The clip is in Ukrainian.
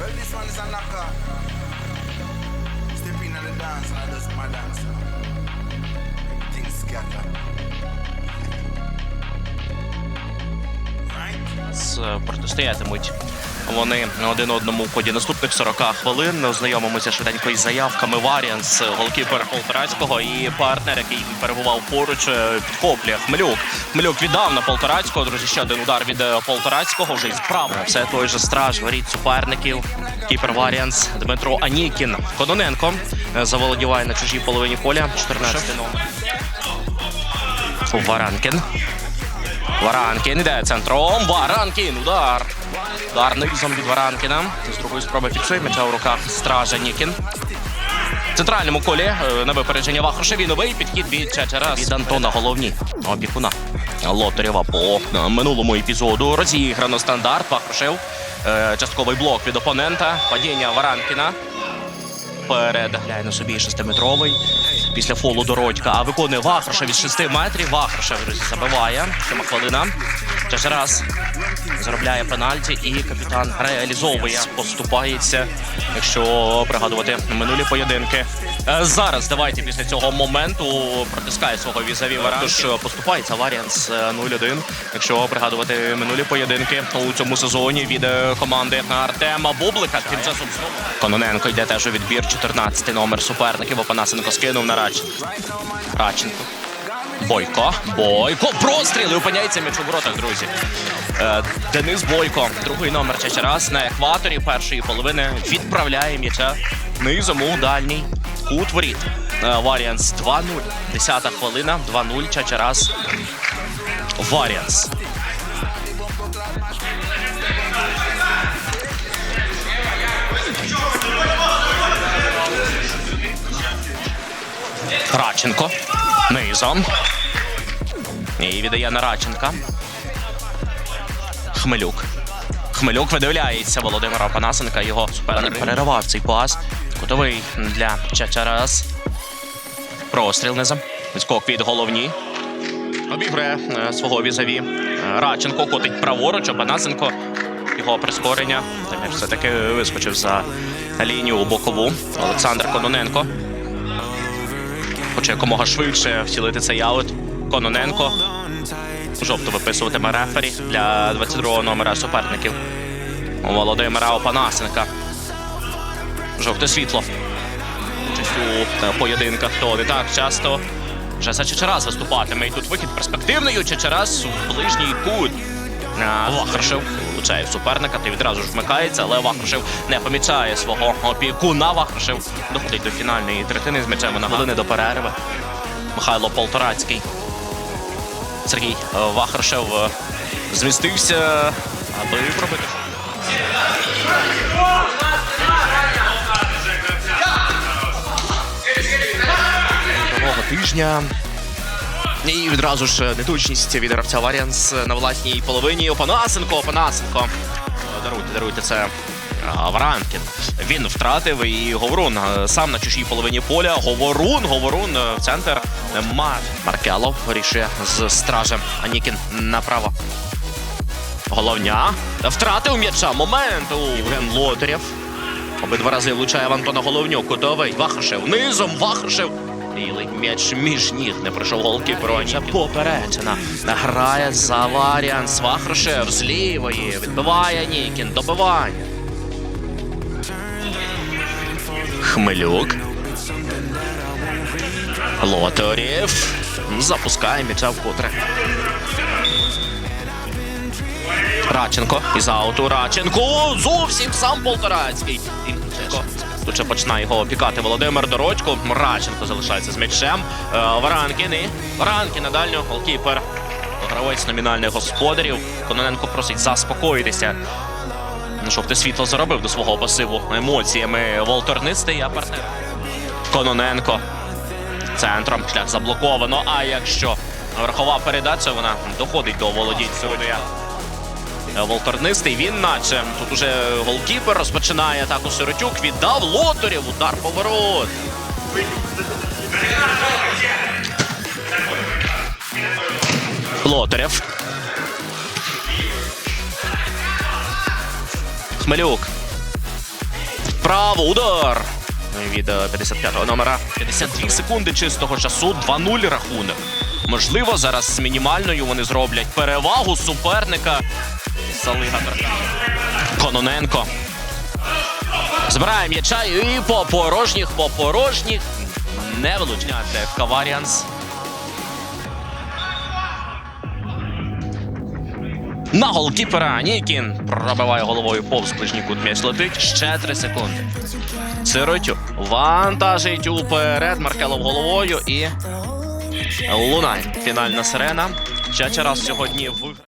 is a knocker. Step in on the dance and I just my dance. you know. Everything scatter. Right? З- е, протистоятимуть Вони один одному в ході наступних 40 хвилин. Ознайомимося швиденько із заявками. Варіанс, голкіпер Полторацького і партнер, який перебував поруч, е, підхоплює Хмелюк. Хмелюк віддав на Полторацького. Друзі, ще один удар від е, Полторацького. Вже із права. Все той же страж. Горіть суперників. Кіпер Варіанс Дмитро Анікін. Кононенко е, заволодіває на чужій половині поля. 14 номер. Варанкін. Варанкін іде центром. Варанкін. Удар. Удар низом від Варанкіна. З другої спроби фіксує м'яча у руках Стража Нікін. В центральному колі е, на випередження Вахрушеві новий підхід від Чачара від Антона головні опікуна. Лотарєва по е, минулому епізоду розіграно стандарт. Вахрушев. Е, Частковий блок від опонента. Падіння Варанкіна. Перед гляє на собі шестиметровий. Після фолу Дородька. А виконує Вахрушев від 6 метрів. Вахрушев друзі, забиває. Сьома хвилина. Ще раз заробляє пенальті і капітан реалізовує. Поступається, якщо пригадувати минулі поєдинки. Е, Зараз давайте після цього моменту протискає свого візаві Варан. Тож е, поступається Варіанс е, 0-1. Якщо пригадувати минулі поєдинки у цьому сезоні від е, команди Артема Бублика. Тим часом знову Кононенко йде теж у відбір. 14 номер суперників. Опанасенко скинув на Рач. Раченко. Бойко. Бойко. Простріл і опиняється м'яч у воротах, друзі. Е, Денис Бойко, другий номер Чачарас на екваторі першої половини відправляє м'яча низом у дальній кут воріт. Е, Варіанс 2-0. Десята хвилина, 2-0. Чачарас. Варіанс. Раченко. Низом. І віддає на Раченка. Хмелюк. Хмелюк видивляється Володимира Панасенка. Його суперник переривав цей пас. Кутовий для Чачарас. Простріл низом. Відскок від головні. Обігрує е, свого візаві. Раченко котить праворуч, Панасенко. Його прискорення. Та все-таки вискочив за лінію у бокову. Олександр Кононенко. Хоче якомога швидше втілити цей аут. Кононенко. Жовто виписуватиме рефері для 22-го номера суперників. У Володимира Опанасенка. Жовте світло. У е, поєдинках то не так часто. Вже за Чечерас виступатиме. І тут вихід перспективний. Чечерас у ближній кут. А, Вахрушев влучає в суперника, ти відразу ж вмикається, але Вахрушев не помічає свого опікуна. Вахрушев доходить до фінальної третини з м'ячем на хвилини до перерви. Михайло Полторацький. Сергій е, Вахрушев е, змістився, аби пробити. Тижня. І відразу ж неточність від гравця Варіанс на власній половині. Опанасенко, Опанасенко. Е, Даруйте, даруйте, це е, Варанкін. Він втратив і Говорун е, сам на чужій половині поля. Говорун, Говорун е, в центр. Е, Мар. Маркелов вирішує з стражем. Анікін направо. Головня. Втратив м'яча. Момент у Євген Лотарєв. Обидва рази влучає в Антона Головнюк. Кутовий. Вахрушев. Низом Білий м'яч між ніг. Не пройшов голкіпер. Аніча попереджена. Грає за Варіанс. Вахрушев з лівої. Відбиває Нікін. Добивання. Хмелюк. Лотарєв. Запускає м'яча вкотре. Раченко із ауту. Раченко зовсім сам Полторацький. Інченко. Тут ще починає його опікати Володимир Дорочко. Раченко залишається з м'ячем. Е, Варанкін і Варанкін на дальню. Голкіпер. Гравець номінальних господарів. Кононенко просить заспокоїтися. Ну, щоб ти світло заробив до свого пасиву емоціями волторнистий, а партнер. Кононенко. Центром шлях заблоковано. А якщо верхова передача, вона доходить до володінь сьогодні. Волторнистий він наче. Тут уже голкіпер розпочинає атаку Сиротюк. Віддав Лотарєв. Удар поворот. Лотарєв. Хмелюк. Вправо, удар. Від е, 55-го номера. 52 секунди чистого часу, 2-0 рахунок. Можливо, зараз з мінімальною вони зроблять перевагу суперника. Салига Кононенко. Збирає м'яча і по порожніх, по порожніх. Не вилучняє для ФК Варіанс. На голкіпера Нікін пробиває головою повз ближній кут м'яч летить. Ще 3 секунди. Сиротюк вантажить уперед. Маркелов головою і лунає. Фінальна сирена. Чача раз сьогодні в